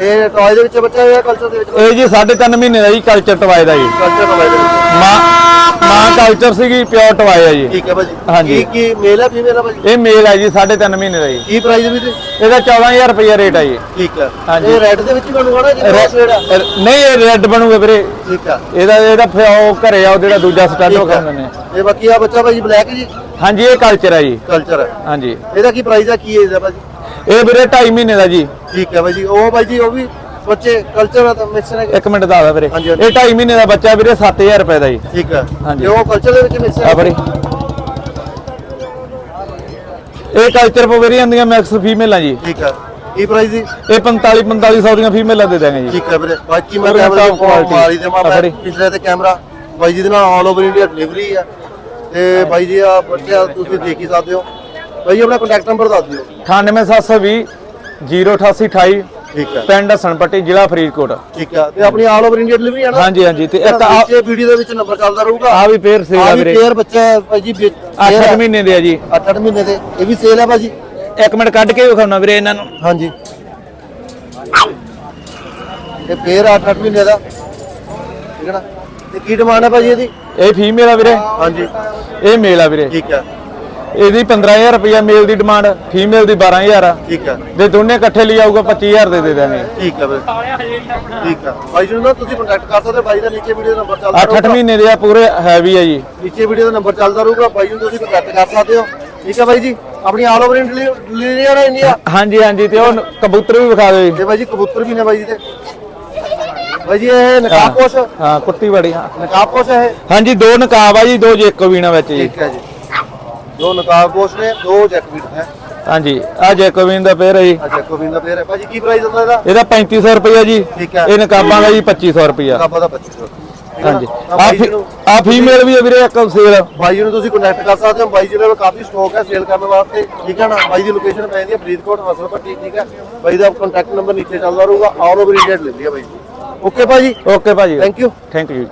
ਇਹ ਟੌਏ ਦੇ ਵਿੱਚ ਬੱਚਾ ਹੈ ਕਲਚਰ ਦੇ ਵਿੱਚ ਇਹ ਜੀ 3.5 ਮਹੀਨੇ ਦਾ ਜੀ ਕਲਚਰ ਟਵਾਏ ਦਾ ਜੀ। ਕਲਚਰ ਟੌਏ ਦੇ ਵਿੱਚ। ਮਾਂ ਮਾਂ ਕਲਚਰ ਸੀਗੀ ਪਿਓਰ ਟਵਾਏ ਆ ਜੀ। ਠੀਕ ਹੈ ਭਾਜੀ। ਹਾਂਜੀ। ਕੀ ਕੀ ਮੇਲ ਹੈ ਫੀਮੇਲ ਹੈ ਭਾਜੀ? ਇਹ ਮੇਲ ਹੈ ਜੀ 3.5 ਮਹੀਨੇ ਦਾ ਜੀ। ਕੀ ਪ੍ਰਾਈਸ ਵੀ ਤੇ ਇਹਦਾ 14000 ਰੁਪਇਆ ਰੇਟ ਹੈ ਜੀ। ਠੀਕ ਹੈ ਹਾਂਜੀ। ਇਹ ਰੈਡ ਦੇ ਵਿੱਚ ਬਣੂਗਾ ਨਾ ਜਿਹੜਾ ਸ਼ੇਡ ਹੈ ਰ- ਨਹੀਂ ਇਹ ਰੈੱਡ ਬਣੂਗਾ ਵੀਰੇ। ਠੀਕ ਹੈ ਇਹਦਾ ਇਹਦਾ ਫਿਰ ਉਹ ਘਰੇ ਆ ਉਹ ਜਿਹੜਾ ਦੂਜਾ ਸਟੱਡ ਉਹ ਹੈ। ਖਾਂਦੇ ਨੇ। ਇਹ ਬਾਕੀ ਆ ਬੱਚਾ ਭਾਜੀ ਬਲੈਕ ਜੀ? ਹਾਂਜੀ ਇਹ ਕਲਚਰ ਹੈ ਜੀ। ਕਲਚਰ ਹੈ ਹਾਂਜੀ। ਇਹਦਾ ਕੀ ਪ੍ਰਾਈਸ ਹੈ ਕੀ ਹੈ ਭਾਜੀ? ਇਹ ਵੀਰੇ 2.5 ਮਹੀਨੇ ਦਾ ਜੀ। ਠੀਕ ਹੈ ਭਾਜੀ ਉਹ ਭਾਜੀ ਉਹ ਵੀ ਬੱਚੇ ਕਲਚਰ ਤਾਂ ਮਿਕਸ ਇੱਕ ਮਿੰਟ ਦੱਸਦਾ ਵੀਰੇ। ਹਾਂਜੀ, ਹਾਂਜੀ। ਇਹ 2.5 ਮਹੀਨੇ ਦਾ ਬੱਚਾ ਵੀਰੇ 7000 ਰੁਪਏ ਦਾ ਜੀ। ਠੀਕ ਹੈ। ਹਾਂਜੀ। ਤੇ ਉਹ ਕਲਚਰ ਦੇ ਵਿੱਚ ਮਿਕਸ ਆ ਫੜੀ ਇਹ ਕਲਚਰ ਪੋ ਵੀਰੇ ਆਂਦੀਆਂ ਮੈਕਸ ਫੀਮੇਲਾਂ ਜੀ। ਠੀਕ ਹੈ। ਕੀ ਪ੍ਰਾਈਸ ਜੀ? ਇਹ 45 4500 ਦੀਆਂ ਫੀਮੇਲਾਂ ਦੇ ਦਾਂਗੇ ਜੀ। ਠੀਕ ਹੈ ਵੀਰੇ। ਬਾਕੀ ਮੈਂ ਉਹਦੇ ਕੈਮਰਾ quality। ਮਾਰੀ ਦੇ ਮੈਂ ਆ ਫੜੀ। ਪਿਛਲੇ ਤੇ ਕੈਮਰਾ ਬਾਈ ਜੀ ਦੇ ਨਾਲ ਆਲ ਓਵਰ ਇੰਡੀਆ ਡਿਲੀਵਰੀ ਆ। ਤੇ ਬਾਈ ਜੀ ਆ ਬੱਚਾ ਤੁਸੀਂ ਦੇਖ ਹੀ ਸਕਦੇ ਹੋ। ਜੀ ਆਪਣਾ ਕੰਟੈਕਟ ਨੰਬਰ ਦੱਸ ਦਿਓ। 98720 08828 ਠੀਕ ਹੈ। ਪਿੰਡ ਹਸਨਪੱਟੀ ਜ਼ਿਲ੍ਹਾ ਫਰੀਦਕੋਟ। ਠੀਕ ਹੈ ਤੇ ਆਪਣੀ ਆਲ ਓਵਰ ਇੰਡੀਆ ਡਿਲੀਵਰੀ ਆ ਨਾ? ਹਾਂਜੀ ਹਾਂਜੀ। ਤੇ ਇੱਕ ਆ ਨੀਚੇ ਵੀਡੀਓ ਦੇ ਵਿੱਚ ਨੰਬਰ ਚੱਲਦਾ ਰਹੂਗਾ। ਆ ਵੀ ਫੇਰ ਸੇਲ ਆ ਵੀਰੇ। ਪੇਅਰ ਬੱਚਾ ਹੈ ਬਾਈ ਜੀ 8 ਮਹੀਨੇ ਦੇ ਆ ਜੀ। 8 ਮਹੀਨੇ ਦੇ। ਇਹ ਵੀ ਸੇਲ ਹੈ ਭਾਜੀ ਇੱਕ ਮਿੰਟ ਕੱਢ ਕੇ ਵਿਖਾਉਣਾ ਵੀਰੇ ਇਹਨਾਂ ਨੂੰ। ਹਾਂਜੀ। ਇਹ ਪੇਅਰ 8 ਮਹੀਨੇ ਦਾ। ਠੀਕ ਹੈ ਨਾ? ਤੇ ਕੀ ਡਿਮਾਂਡ ਹੈ ਭਾਜੀ ਇਹਦੀ? ਇਹ ਫੀਮੇਲ ਆ ਵੀਰੇ। ਹਾਂਜੀ। ਇਹ ਮੇਲ ਆ ਵੀਰੇ। ਠੀਕ ਹੈ। ਇਹਦੀ 15000 ਰੁਪਇਆ ਮੇਲ ਦੀ ਡਿਮਾਂਡ ਫੀਮੇਲ ਦੀ 12000 ਆ। ਠੀਕ ਹੈ ਜੇ ਦੋਨੇ ਇਕੱਠੇ ਲਈ ਆਊਗਾ 25000 ਦੇ ਦੇ ਦਾਂਗੇ ਠੀਕ ਹੈ ਵੀਰੇ ਠੀਕ ਹੈ ਬਾਈ ਜੀ ਨੂੰ ਤੁਸੀਂ ਕੰਟੈਕਟ ਕਰ ਸਕਦੇ ਬਾਈ ਦਾ ਨੀਚੇ ਵੀਡੀਓ ਦਾ ਨੰਬਰ ਚੱਲਦਾ 8-8 ਮਹੀਨੇ ਦੇ ਆ ਪੂਰੇ ਹੈਵੀ ਆ ਜੀ। ਨੀਚੇ ਵੀਡੀਓ ਦਾ ਨੰਬਰ ਚੱਲਦਾ ਰਹੂਗਾ ਬਾਈ ਨੂੰ ਤੁਸੀਂ ਕੰਟੈਕਟ ਕਰ ਸਕਦੇ ਹੋ। ਠੀਕ ਹੈ ਬਾਈ ਜੀ ਆਪਣੀ ਆਲ ਓਵਰ ਇੰਡੀਆ ਨਾ ਇੰਡੀਆ? ਹਾਂਜੀ ਹਾਂਜੀ ਤੇ ਉਹ ਕਬੂਤਰ ਵੀ ਵਿਖਾ ਦਿਓ ਜੀ। ਤੇ ਬਾਈ ਜੀ ਕਬੂਤਰ ਵੀ ਨੇ ਬਾਈ ਜੀ ਤੇ। ਬਾਈ ਜੀ ਇਹ ਨਕਾਬ ਪੋਸ਼ ਹਾਂ ਕੁੱਤੀ ਬੜੀ ਹਾਂ। ਨਕਾਬ ਪੋਸ਼ ਹੈ ਹਾਂਜੀ ਦੋ ਨਕਾਬ ਆ ਜੀ ਦੋ ਜੇਕੋ ਵੀਣਾ ਵਿੱਚ ਜੀ। ਠੀਕ ਹੈ ਜੀ। ਦੋ ਨਕਾਬ ਪੋਸ਼ ਨੇ ਦੋ ਜੈਕਵੀਟ ਹੈ। ਹਾਂਜੀ ਆ ਜੇਕੋ ਵੀਨ ਦਾ ਪੇਰ ਹੈ ਜੀ। ਅੱਛਾ ਗੋਬਿੰਦ ਦਾ ਪੇਰ ਹੈ। ਭਾਜੀ ਕੀ ਪ੍ਰਾਈਸ ਹੁੰਦਾ ਇਹਦਾ? ਇਹਦਾ 3500 ਰੁਪਇਆ ਜੀ। ਠੀਕ ਹੈ। ਇਹ ਨਕਾਬਾਂ ਦਾ ਜੀ 2500 ਰੁਪਇਆ ਨਕਾਬਾਂ ਦਾ 2500 ਹਾਂਜੀ। ਆ ਬਾਈ ਜੀ ਨੂੰ ਆ ਫੀਮੇਲ ਵੀ ਹੈ ਵੀਰੇ ਇੱਕ ਸੇਲ ਬਾਈ ਜੀ ਨੂੰ ਤੁਸੀਂ ਕੰਟੈਕਟ ਕਰ ਸਕਦੇ ਹੋ। ਬਾਈ ਜੀ ਕੋਲ ਕਾਫੀ ਸਟਾਕ ਹੈ ਸੇਲ ਕਰਨ ਵਾਸਤੇ। ਠੀਕ ਹੈ ਨਾ? ਬਾਈ ਦੀ ਲੋਕੇਸ਼ਨ ਪੈਂਦੀ ਹੈ ਫਰੀਦਕੋਟ ਹਸਲ ਪੱਟੀ ਠੀਕ ਹੈ? ਬਾਈ ਦਾ ਕੰਟੈਕਟ ਨੰਬਰ ਨੀਚੇ ਚੱਲਦਾ ਰਹੂਗਾ। ਆਲ ਓਵਰ ਇੰਡੀਆ ਡਿਲੀਵਰੀ ਹੈ ਬਾਈ ਜੀ। ਓਕੇ ਭਾਜੀ। ਓਕੇ ਭਾਜੀ। Thank you thank you